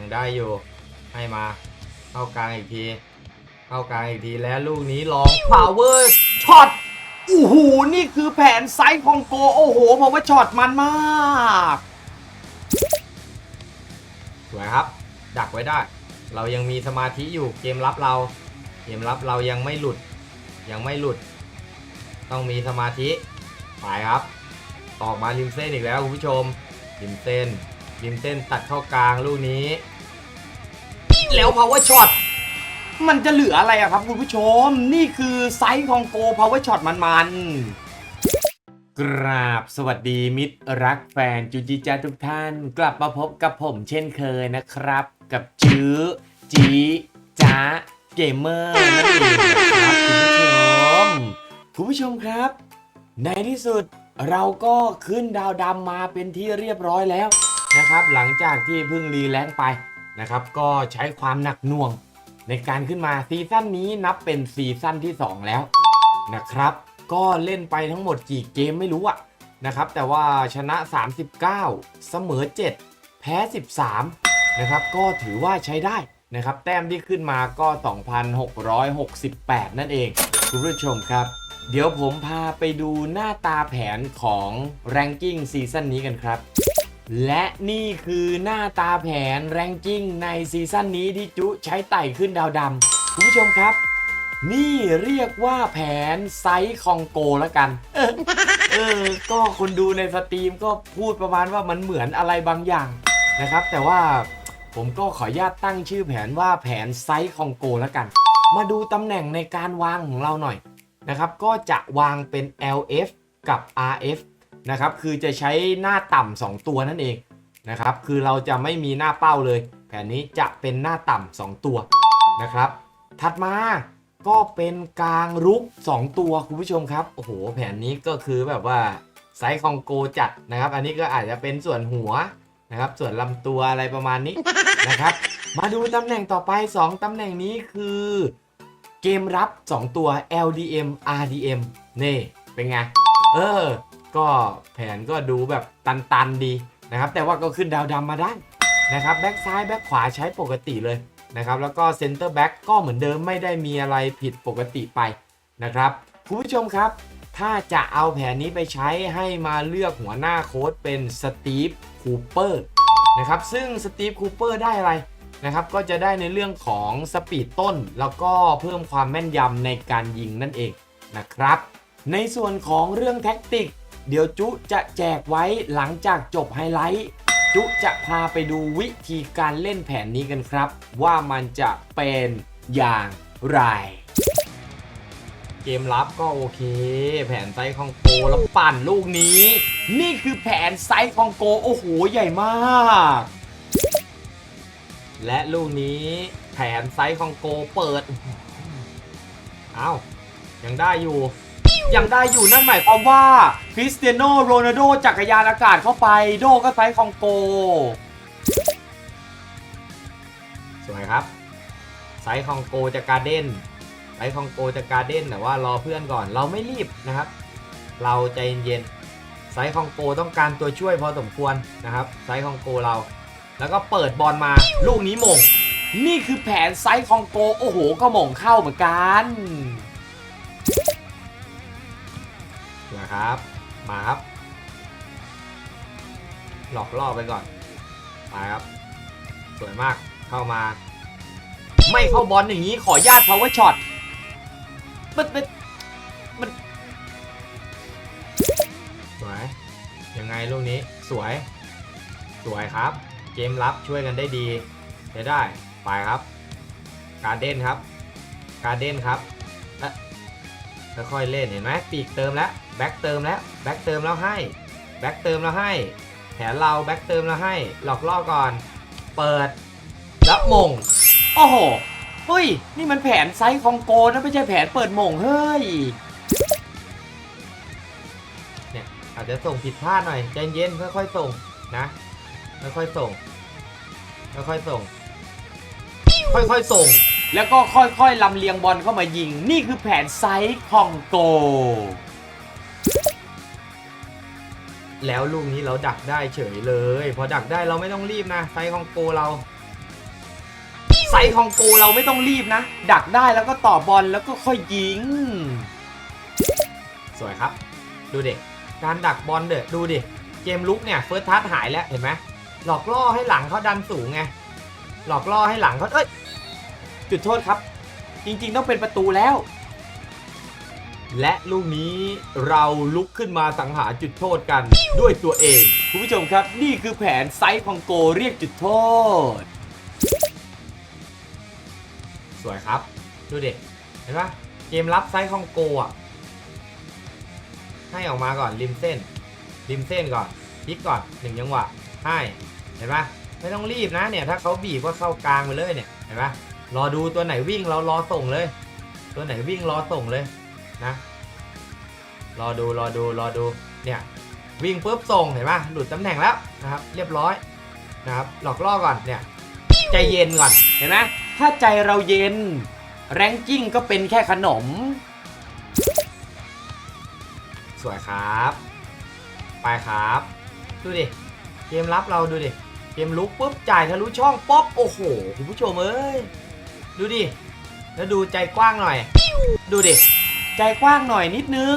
ยังได้อยู่ ให้มา เข้ากลางอีกที เข้ากลางอีกทีแล้วลูกนี้ลอง power ช็อตโอ้โหนี่คือแผนไซส์ของโก โอ้โห power ช็อตมันมากสวยครับ ดักไว้ได้ เรายังมีสมาธิอยู่เกมรับเรา เกมรับเรายังไม่หลุด ยังไม่หลุด ต้องมีสมาธิไปครับ ออกมาริมเส้นอีกแล้วคุณผู้ชมริมเส้นริมเส้นตัดเข้ากลางลูกนี้ แล้ว power shot มันจะเหลืออะไรอะครับคุณผู้ชม นี่คือไซส์ของโก power shot มันมันๆ กราบสวัสดีมิตรรักแฟนจูจิจ้าทุกท่าน กลับมาพบกับผมเช่นเคยนะครับ กับจื้อจีจ้าเกมเมอร์นั่นเองนะครับคุณผู้ชม คุณผู้ชมครับ ในที่สุดเราก็ขึ้นดาวดำมาเป็นที่เรียบร้อยแล้วนะครับ หลังจากที่เพิ่งรีแลงค์ไป นะครับก็ใช้ความหนักหน่วงในการขึ้นมาซีซั่นนี้นับเป็นซีซั่นที่ 2 แล้วนะครับก็เล่นไปทั้งหมดกี่เกมไม่รู้อะนะครับแต่ว่าชนะ 39 เสมอ 7 แพ้ 13นะครับก็ถือว่าใช้ได้นะครับแต้มที่ขึ้นมาก็ 2,668 นั่นเองคุณผู้ชมครับ เดี๋ยวผมพาไปดูหน้าตาแผนของ Ranking ซีซั่นนี้กันครับ และนี่คือหน้าตาแผน Ranking ในซีซั่นนี้ที่จุใช้ไต่ขึ้นดาวดำคุณผู้ชมครับ นี่เรียกว่าแผนไซส์คองโกแล้วกันเออเออ ก็คนดูในสตรีมก็พูดประมาณว่ามันเหมือนอะไรบางอย่างนะครับ แต่ว่าผมก็ขออนุญาตตั้งชื่อแผนว่าแผนไซส์คองโกแล้วกัน มาดูตำแหน่งในการวางของเราหน่อยนะครับ ก็จะวางเป็น LF กับ RF นะครับคือจะใช้หน้าต่ำ2ตัวนั่นเองนะครับคือเราจะไม่มีหน้าเป้าเลย แผนนี้จะเป็นหน้าต่ำ2ตัวนะครับ ถัดมาก็เป็นกลางรุก 2 ตัวคุณผู้ชมครับโอ้โหแผนนี้ก็คือแบบว่าไซส์คองโกจัดนะครับ อันนี้ก็อาจจะเป็นส่วนหัวนะครับส่วนลำตัวอะไรประมาณนี้นะครับ มาดูตำแหน่งต่อไป 2ตำแหน่งนี้คือ เกมรับ 2 ตัว LDM RDM นี่เป็นไง เออ ก็แผนก็ดูแบบตันๆดีนะครับ แต่ว่าก็ขึ้นดาวดำมาได้นะครับแบ็กซ้ายแบ็กขวาใช้ปกติเลยนะครับ แล้วก็เซนเตอร์แบ็กก็เหมือนเดิมไม่ได้มีอะไรผิดปกติไปนะครับคุณผู้ชมครับ ถ้าจะเอาแผนนี้ไปใช้ให้มาเลือกหัวหน้าโค้ดเป็นสตีฟคูเปอร์นะครับซึ่งสตีฟคูเปอร์ได้อะไรนะครับก็จะได้ในเรื่องของสปีดต้น แล้วก็เพิ่มความแม่นยำในการยิงนั่นเองนะครับ ในส่วนของเรื่องแท็กติก เดี๋ยวจุจะแจกไว้หลังจากจบไฮไลท์ จุจะพาไปดูวิธีการเล่นแผนนี้กันครับ ว่ามันจะเป็นอย่างไร เกมรับก็โอเค แผนไซส์ของโกแล้วปั่นลูกนี้ นี่คือแผนไซส์ของโกโอ้โหใหญ่มาก และลูกนี้แผนไซส์ของโกเปิด เอายังได้อยู่ ยังได้อยู่นั่นหมายความว่าคริสเตียโนโรนัลโดจักรยานอากาศเข้าไปโดก็ไซส์ของโก สวยครับ ไซส์ของโกจะกการเด้นไซส์ของโกจะกการเด้นแต่ว่ารอเพื่อนก่อนเราไม่รีบนะครับ เราใจเย็นๆไซส์ของโกต้องการตัวช่วยพอสมควรนะครับ ไซส์ของโกเรา แล้วก็เปิดบอลมาลูกนี้มง นี่คือแผนไซส์ของโก โอ้โห ก็มงเข้าเหมือนกัน นะครับ มาครับ หลอกล่อไปก่อนมาครับ สวยมากเข้ามา ไม่เข้าบอลอย่างนี้ขอญาต power shot มันมันมันสวย ยังไงลูกนี้สวย สวยครับ เกมรับช่วยกันได้ดีใช้ได้ไปครับ การเด้นครับ การเด้นครับและค่อยๆเล่นเห็นไหมปีกเติมแล้วแบ็กเติมแล้วแบ็กเติมแล้วให้แบ็กเติมแล้วให้แผนเราแบ็กเติมแล้วให้หลอกล่อก่อน เปิดแล้วมง โอ้โหเฮ้ย นี่มันแผนไซส์ของโกนะไม่ใช่แผนเปิดมงเฮ้ยเนี่ยอาจจะส่งผิดพลาดหน่อยใจเย็นค่อยๆส่งนะค่อยๆส่งค่อยๆส่ง ค่อยๆส่ง แล้วก็ค่อยๆลำเลียงบอลเข้ามายิง นี่คือแผนไซส์ของโก แล้วลูกนี้เราดักได้เฉยเลย พอดักได้เราไม่ต้องรีบนะไซส์ของโกเราไซส์ของโกเราไม่ต้องรีบนะ ดักได้แล้วก็ต่อบอลแล้วก็ค่อยยิง สวยครับ ดูเดิกการดักบอลเด้อดูดิเกมลุกเนี่ยเฟิร์สทัชหายแล้วเห็นไหมหลอกล่อให้หลังเขาดันสูงไงหลอกล่อให้หลังเขาเอ้ยจุดโทษครับ จริงๆต้องเป็นประตูแล้ว และลูกนี้เราลุกขึ้นมาสังหารจุดโทษกันด้วยตัวเอง คุณผู้ชมครับ นี่คือแผนไซส์ของโกเรียกจุดโทษ สวยครับ ดูดิเห็นปะเกมรับไซส์ของโกอะให้ออกมาก่อนริมเส้น ริมเส้นก่อนพลิกก่อนหนึ่งจังหวะให้เห็นปะไม่ต้องรีบนะเนี่ยถ้าเขาบีบก็เข้ากลางไปเลยเนี่ยเห็นปะรอดูตัวไหนวิ่งเรารอส่งเลย ตัวไหนวิ่งรอส่งเลย นะ รอดูรอดูรอดูเนี่ยวิ่งปุ๊บส่งเห็นปะหลุดตำแหน่งแล้วนะครับ เรียบร้อยนะครับหลอกล่อก่อนเนี่ยใจเย็นก่อนเห็นไหมถ้าใจเราเย็นแรงกิ้งก็เป็นแค่ขนม สวยครับ ไปครับ ดูดิ เกมรับเราดูดิ เกมลุกปุ๊บจ่ายทะลุช่องป๊อปโอ้โหคุณผู้ชมเอ้ย ดูดิ แล้วดูใจกว้างหน่อย ดูดิ ใจกว้างหน่อยนิดนึง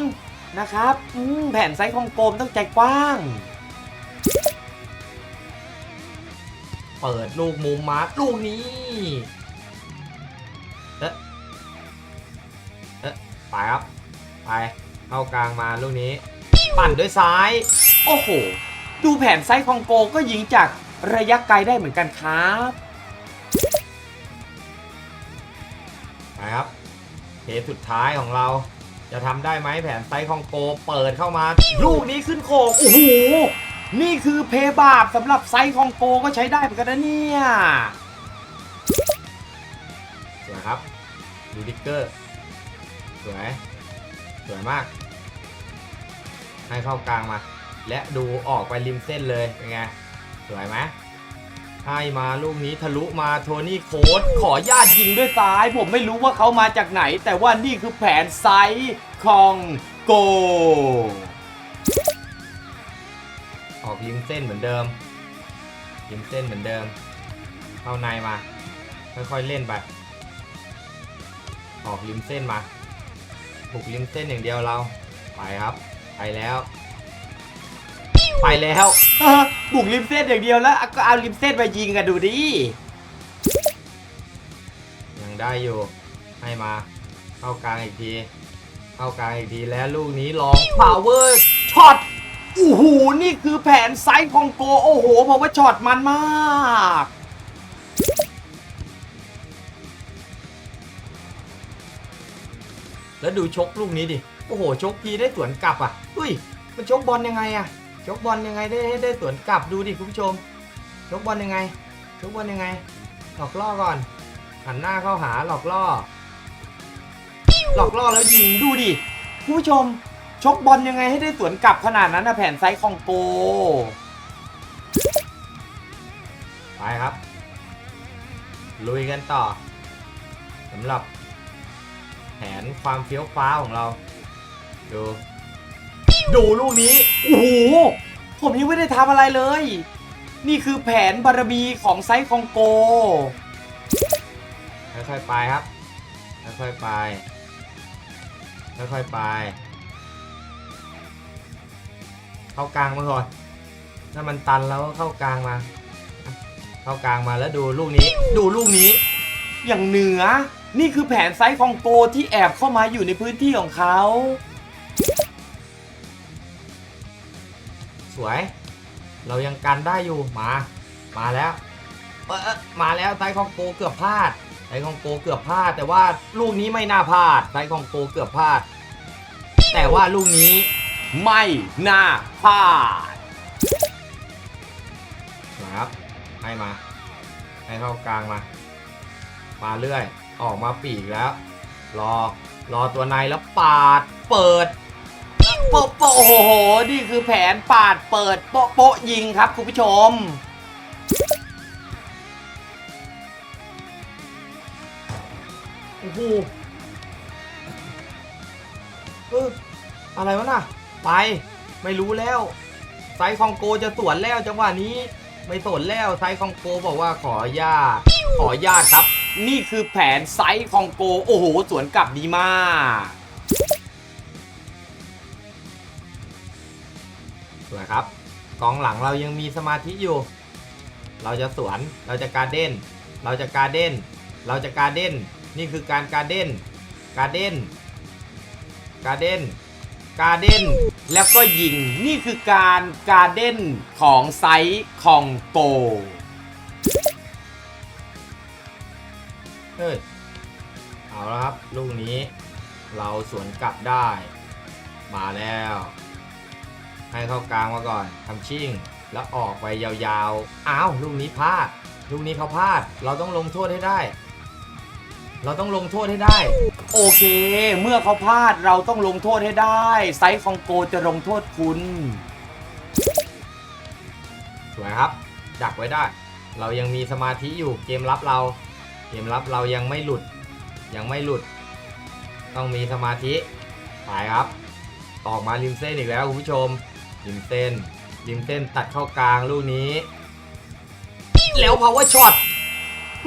นะครับอืมแผ่นไซส์ของโกมต้องใจกว้าง เปิดลูกมุมมาลูกนี้เอ๊ะเอ๊ะไปครับไปเข้ากลางมาลูกนี้ ปั่นด้วยซ้าย โอ้โห ดูแผนไซส์ของโกก็ยิงจากระยะไกลได้เหมือนกันครับไปครับ เทสุดท้ายของเรา จะทำได้ไหมแผนไซส์ของโกเปิดเข้ามา ลูกนี้ขึ้นโคงโอ้โหนี่คือเพย์บาปสำหรับไซส์ของโกก็ใช้ได้เหมือนกันนะเนี่ยสวยครับดูดิกเกอร์สวยสวยมาก ให้เข้ากลางมา และดูออกไปริมเส้นเลยเป็นไงสวยไหม ให้มาลูกนี้ทะลุมาโทนี่โค้ดขอญาตยิงด้วยซ้าย ผมไม่รู้ว่าเขามาจากไหน แต่ว่านี่คือแผนไซส์ของโก ออกริมเส้นเหมือนเดิมริมเส้นเหมือนเดิม เข้าในมา ค่อยๆเล่นไป ออกริมเส้นมาบุกริมเส้นอย่างเดียวเรา ไปครับ ไปแล้ว ไปแล้วบุกริมเส้นอย่างเดียวแล้ว ก็เอาริมเส้นไปยิงกันดูดิ ยังได้อยู่ ให้มา เข้ากลางอีกที เข้ากลางอีกทีแล้วลูกนี้ลอง power ช็อตโอ้โห นี่คือแผนไซส์ของโก โอ้โหผมว่าช็อตมันมากแล้วดูชกลูกนี้ดิ โอ้โห ชกทีได้สวนกลับอะ อุ้ย มันชกบอลยังไงอะ ชกบอลยังไงได้ให้ได้สวนกลับดูดิคุณผู้ชม ชกบอลยังไง ชกบอลยังไง หลอกล่อก่อน หันหน้าเข้าหาหลอกล่อ หลอกล่อแล้วยิงดูดิคุณผู้ชม ชกบอลยังไงให้ได้สวนกลับขนาดนั้นนะแผนไซส์ของโกไปครับ ลุยกันต่อสำหรับแผนความเฟี้ยวฟ้าของเรา ดู ดูลูกนี้ โอ้โห ผมยังไม่ได้ทำอะไรเลย นี่คือแผนบารมีของไซส์ของโก ค่อยๆไปครับ ค่อยๆไป ค่อยๆไป เข้ากลางมาก่อน ถ้ามันตันแล้วก็เข้ากลางมา เข้ากลางมาแล้วดูลูกนี้ ดูลูกนี้ อย่างเหนือ นี่คือแผนไซส์ของโกที่แอบเข้ามาอยู่ในพื้นที่ของเขา สวย เรายังกันได้อยู่มา มาแล้วเออมาแล้วไซส์ของโกเกือบพลาดไซส์ของโกเกือบพลาด แต่ว่าลูกนี้ไม่น่าพลาดไซส์ของโกเกือบพลาด แต่ว่าลูกนี้ไม่น่าพลาดนะครับให้มา ให้เข้ากลางมา มาเรื่อย ออกมาปีกแล้ว รอ รอตัวในแล้วปาด เปิด โปะโปะโอ้โห นี่คือแผนปาดเปิดโปะโปะยิงครับคุณผู้ชม โอ้โหเอออะไรวะน่ะ ไป ไม่รู้แล้ว ไซคองโกจะสวนแล้วจังหวะนี้ ไม่สนแล้วไซคองโกบอกว่าขอญาตขอญาตครับ นี่คือแผนไซคองโก โอ้โห สวนกลับดีมาก สวยครับกองหลังเรายังมีสมาธิอยู่ เราจะสวน เราจะการเด้น เราจะการเด้น เราจะการเด้น นี่คือการการเด้น การเด้น การเด้น การเด้น แล้วก็ยิง นี่คือการการเด้นของไซส์คองโก เฮ้ย เอาละครับ ลูกนี้ เราสวนกลับได้ มาแล้ว ให้เข้ากลางมาก่อนทำชิ่ง แล้วออกไปยาวๆ อ้าวลูกนี้พลาดลูกนี้เขาพลาด เราต้องลงโทษให้ได้ เราต้องลงโทษให้ได้ โอเค เมื่อเขาพลาดเราต้องลงโทษให้ได้ ไซส์คองโกจะลงโทษคุณ สวยครับ ดักไว้ได้ เรายังมีสมาธิอยู่เกมรับเรา เกมรับเรายังไม่หลุด ยังไม่หลุด ต้องมีสมาธิไปครับ ออกมาริมเส้นอีกแล้วคุณผู้ชม ริมเส้นริมเส้นตัดเข้ากลางลูกนี้ แล้ว power shot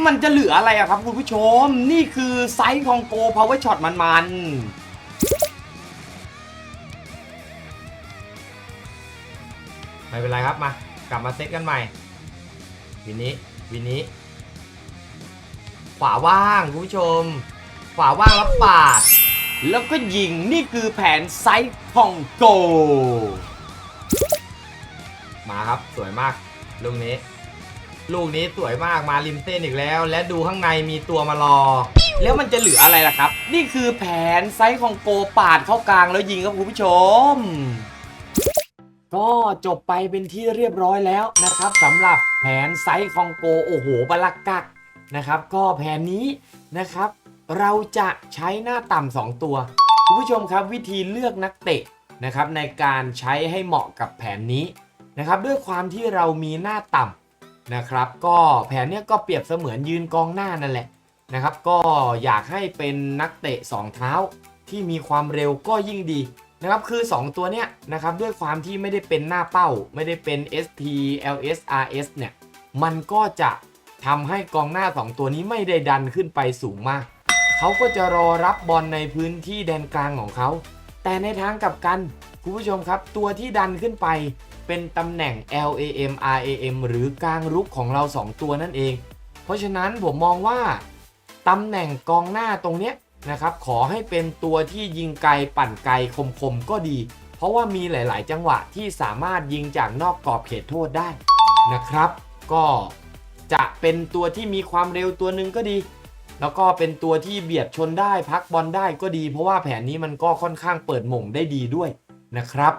มันจะเหลืออะไรอะครับคุณผู้ชม นี่คือไซส์ของโก power shot มันมันๆไม่เป็นไรครับมากลับมาเซตกันใหม่ วินนี้วินนี้ ขวาว่างคุณผู้ชม ขวาว่างแล้วปาด แล้วก็ยิงนี่คือแผนไซส์ของโก มาครับสวยมากลูกนี้ ลูกนี้สวยมากมาริมเส้นอีกแล้ว และดูข้างในมีตัวมารอ แล้วมันจะเหลืออะไรล่ะครับ นี่คือแผนไซส์ของโกปาดเข้ากลางแล้วยิงครับคุณผู้ชม ก็จบไปเป็นที่เรียบร้อยแล้วนะครับสำหรับแผนไซส์ของโกโอ้โหบลักกักนะครับ ก็แผนนี้นะครับ เราจะใช้หน้าต่ำสองตัวคุณผู้ชมครับวิธีเลือกนักเตะนะครับในการใช้ให้เหมาะกับแผนนี้ นะครับด้วยความที่เรามีหน้าต่ำนะครับก็แผนเนี้ยก็เปรียบเสมือนยืนกองหน้านั่นแหละนะครับก็อยากให้เป็นนักเตะ 2 เท้าที่มีความเร็วก็ยิ่งดีนะครับคือ 2 ตัวเนี้ยนะครับด้วยความที่ไม่ได้เป็นหน้าเป้า ไม่ได้เป็น ST LS RS เนี่ยมันก็จะทำให้กองหน้า 2 ตัวนี้ไม่ได้ดันขึ้นไปสูงมาก เขาก็จะรอรับบอลในพื้นที่แดนกลางของเขา แต่ในทางกลับกันคุณผู้ชมครับ ตัวที่ดันขึ้นไป เป็นตำแหน่ง LAM RAM หรือกลางรุกของเรา 2 ตัวนั่นเอง เพราะฉะนั้นผมมองว่าตำแหน่งกองหน้าตรงเนี้ยนะครับขอให้เป็นตัวที่ยิงไกลปั่นไกลคมๆก็ดี เพราะว่ามีหลาย ๆ จังหวะที่สามารถยิงจากนอกกรอบเขตโทษได้นะครับ ก็จะเป็นตัวที่มีความเร็วตัวหนึ่งก็ดี แล้วก็เป็นตัวที่เบียดชนได้พักบอลได้ก็ดี เพราะว่าแผนนี้มันก็ค่อนข้างเปิดหม่งได้ดีด้วยนะครับ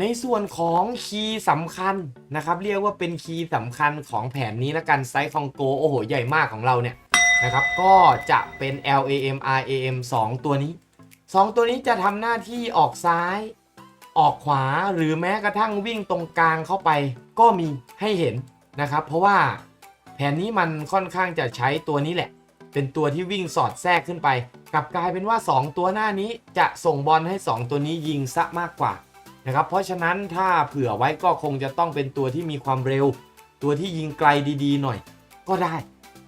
ในส่วนของคีย์สำคัญนะครับ เรียกว่าเป็นคีย์สำคัญของแผนนี้ละกันไซส์คองโกโอ้โหใหญ่มากของเราเนี่ยนะครับก็จะเป็น LAM RAM 2 ตัวนี้ 2 ตัวนี้จะทำหน้าที่ออกซ้าย ออกขวาหรือแม้กระทั่งวิ่งตรงกลางเข้าไป ก็มีให้เห็นนะครับ เพราะว่าแผนนี้มันค่อนข้างจะใช้ตัวนี้แหละ เป็นตัวที่วิ่งสอดแทรกขึ้นไปกลับกลายเป็นว่า 2 ตัวหน้านี้จะส่งบอลให้ 2 ตัวนี้ยิงซะมากกว่า นะครับเพราะฉะนั้นถ้าเผื่อไว้ก็คงจะต้องเป็นตัวที่มีความเร็ว ตัวที่ยิงไกลดีๆ หน่อยก็ได้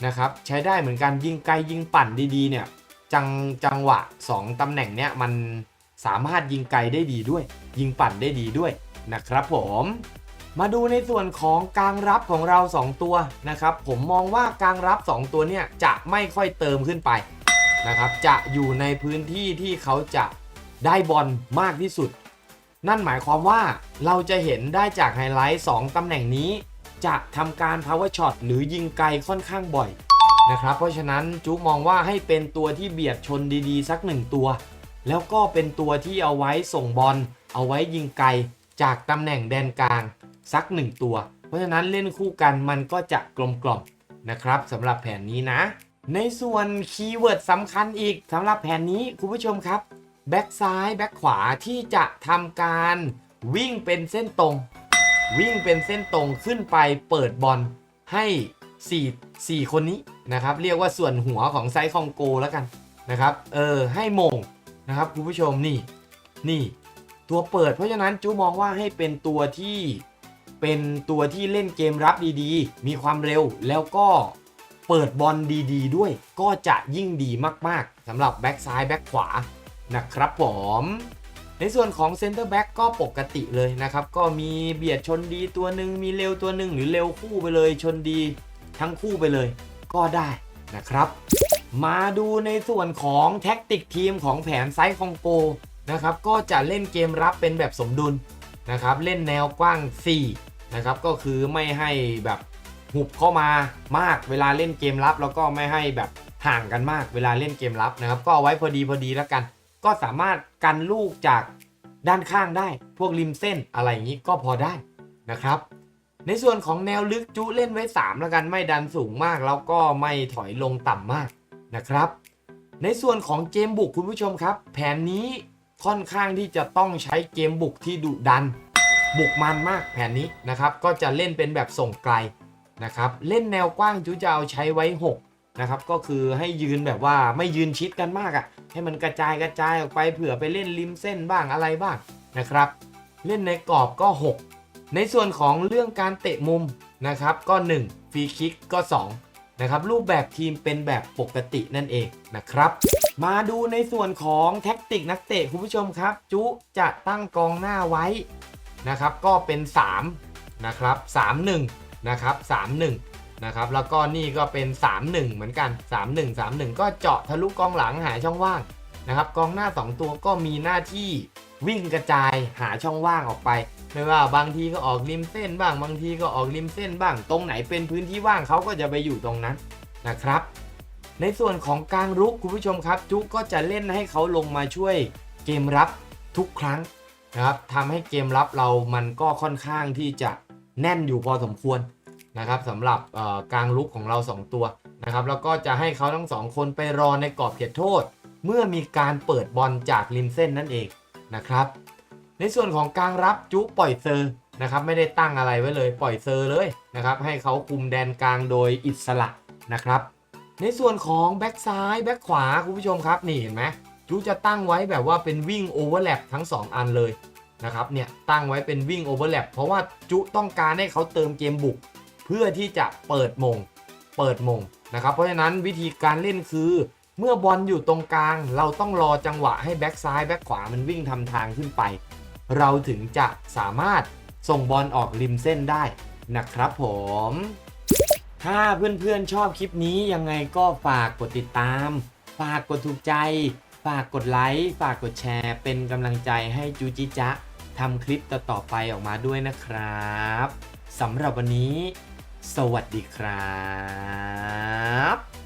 นะครับใช้ได้เหมือนกันยิงไกลยิงปั่นดีๆเนี่ยจังจังหวะ 2 ตำแหน่งเนี้ยมันสามารถยิงไกลได้ดีด้วย ยิงปั่นได้ดีด้วยนะครับผมมาดูในส่วนของกลางรับของเรา 2 ตัวนะครับ ผมมองว่ากลางรับ 2 ตัวเนี่ยจะไม่ค่อยเติมขึ้นไปนะครับ จะอยู่ในพื้นที่ที่เขาจะได้บอลมากที่สุด นั่นหมายความว่าเราจะเห็นได้จากไฮไลท์2ตำแหน่งนี้ จะทำการ power shot หรือยิงไกลค่อนข้างบ่อยนะครับ เพราะฉะนั้นจุ๊มองว่าให้เป็นตัวที่เบียดชนดีๆ สักหนึ่งตัว แล้วก็เป็นตัวที่เอาไว้ส่งบอลเอาไว้ยิงไกลจากตำแหน่งแดนกลางสัก1ตัว เพราะฉะนั้นเล่นคู่กันมันก็จะกลมกล่อมนะครับสำหรับแผนนี้นะ ในส่วนคีย์เวิร์ดสำคัญอีกสำหรับแผนนี้คุณผู้ชมครับ แบ็กซ้ายแบ็กขวาที่จะทำการวิ่งเป็นเส้นตรง วิ่งเป็นเส้นตรงขึ้นไปเปิดบอลให้4 4คนนี้นะครับ เรียกว่าส่วนหัวของไซส์คองโกแล้วกันนะครับ เออให้มงนะครับคุณผู้ชมนี่นี่ ตัวเปิดเพราะฉะนั้นจูมองว่าให้เป็นตัวที่เป็นตัวที่เล่นเกมรับดีๆ มีความเร็วแล้วก็เปิดบอลดีๆ ด้วย ก็จะยิ่งดีมากๆสำหรับแบ็กซ้ายแบ็กขวา นะครับผมในส่วนของเซนเตอร์แบ็กก็ปกติเลยนะครับ ก็มีเบียดชนดีตัวหนึ่งมีเร็วตัวหนึ่งหรือเร็วคู่ไปเลยชนดีทั้งคู่ไปเลย ก็ได้นะครับ มาดูในส่วนของแท็กติกทีมของแผนไซส์คองโกนะครับก็จะเล่นเกมรับเป็นแบบสมดุลนะครับเล่นแนวกว้าง 4 นะครับก็คือไม่ให้แบบหุบเข้ามามากเวลาเล่นเกมรับ แล้วก็ไม่ให้แบบห่างกันมากเวลาเล่นเกมรับนะครับก็เอาไว้พอดีพอดีแล้วกัน ก็สามารถกันลูกจากด้านข้างได้ พวกริมเส้นอะไรอย่างนี้ก็พอได้นะครับ ในส่วนของแนวลึกจุเล่นไว้ 3 แล้วกันไม่ดันสูงมาก แล้วก็ไม่ถอยลงต่ำมากนะครับ ในส่วนของเกมบุกคุณผู้ชมครับ แผนนี้ค่อนข้างที่จะต้องใช้เกมบุกที่ดุดัน บุกมันมากแผนนี้นะครับ ก็จะเล่นเป็นแบบส่งไกลนะครับ เล่นแนวกว้างจุจะเอาใช้ไว้ 6 นะครับ ก็คือให้ยืนแบบว่าไม่ยืนชิดกันมากอะ่ะ ให้มันกระจายกระจายออกไปเผื่อไปเล่นริมเส้นบ้างอะไรบ้างนะครับ เล่นในกรอบก็ 6 ในส่วนของเรื่องการเตะมุมนะครับ ก็1ฟรีคิกก็2นะครับ รูปแบบทีมเป็นแบบปกตินั่นเองนะครับ มาดูในส่วนของแท็กติกนักเตะคุณผู้ชมครับ จุจะตั้งกองหน้าไว้นะครับ ก็เป็น 3 นะครับ 3-1 นะครับ 3-1 นะครับแล้วก็นี่ก็เป็น 3-1 เหมือนกัน 3-1 3-1 ก็เจาะทะลุกองหลังหาช่องว่างนะครับกองหน้า 2 ตัวก็มีหน้าที่วิ่งกระจายหาช่องว่างออกไป ไม่ว่าบางทีก็ออกริมเส้นบ้าง บางทีก็ออกริมเส้นบ้าง ตรงไหนเป็นพื้นที่ว่างเขาก็จะไปอยู่ตรงนั้นนะครับ ในส่วนของกลางรุกคุณผู้ชมครับ จุก็จะเล่นให้เขาลงมาช่วยเกมรับทุกครั้งนะครับทำให้เกมรับเรามันก็ค่อนข้างที่จะแน่นอยู่พอสมควร นะครับสำหรับกลางรุกของเรา 2 ตัวนะครับแล้วก็จะให้เขาทั้งสองคนไปรอในกรอบเขตโทษ เมื่อมีการเปิดบอลจากริมเส้นนั่นเองนะครับ ในส่วนของกลางรับจุปล่อยเซอร์นะครับไม่ได้ตั้งอะไรไว้เลยปล่อยเซอร์เลยนะครับให้เขาคุมแดนกลางโดยอิสระนะครับ ในส่วนของแบ็กซ้ายแบ็กขวาคุณผู้ชมครับนี่เห็นไหมจุจะตั้งไว้แบบว่าเป็นวิ่งโอเวอร์แลปทั้ง 2 อันเลยนะครับเนี่ยตั้งไว้เป็นวิ่งโอเวอร์แลปเพราะว่าจุต้องการให้เขาเติมเกมบุก เพื่อที่จะเปิดมงเปิดมงนะครับ เพราะฉะนั้นวิธีการเล่นคือเมื่อบอลอยู่ตรงกลาง เราต้องรอจังหวะให้แบ็กซ้ายแบ็กขวามันวิ่งทำทางขึ้นไป เราถึงจะสามารถส่งบอลออกริมเส้นได้นะครับผม ถ้าเพื่อนๆชอบคลิปนี้ยังไงก็ฝากกดติดตาม ฝากกดถูกใจ ฝากกดไลค์ ฝากกดแชร์ เป็นกำลังใจให้จูจิจะทำคลิปต่อๆไปออกมาด้วยนะครับสำหรับวันนี้ สวัสดีครับ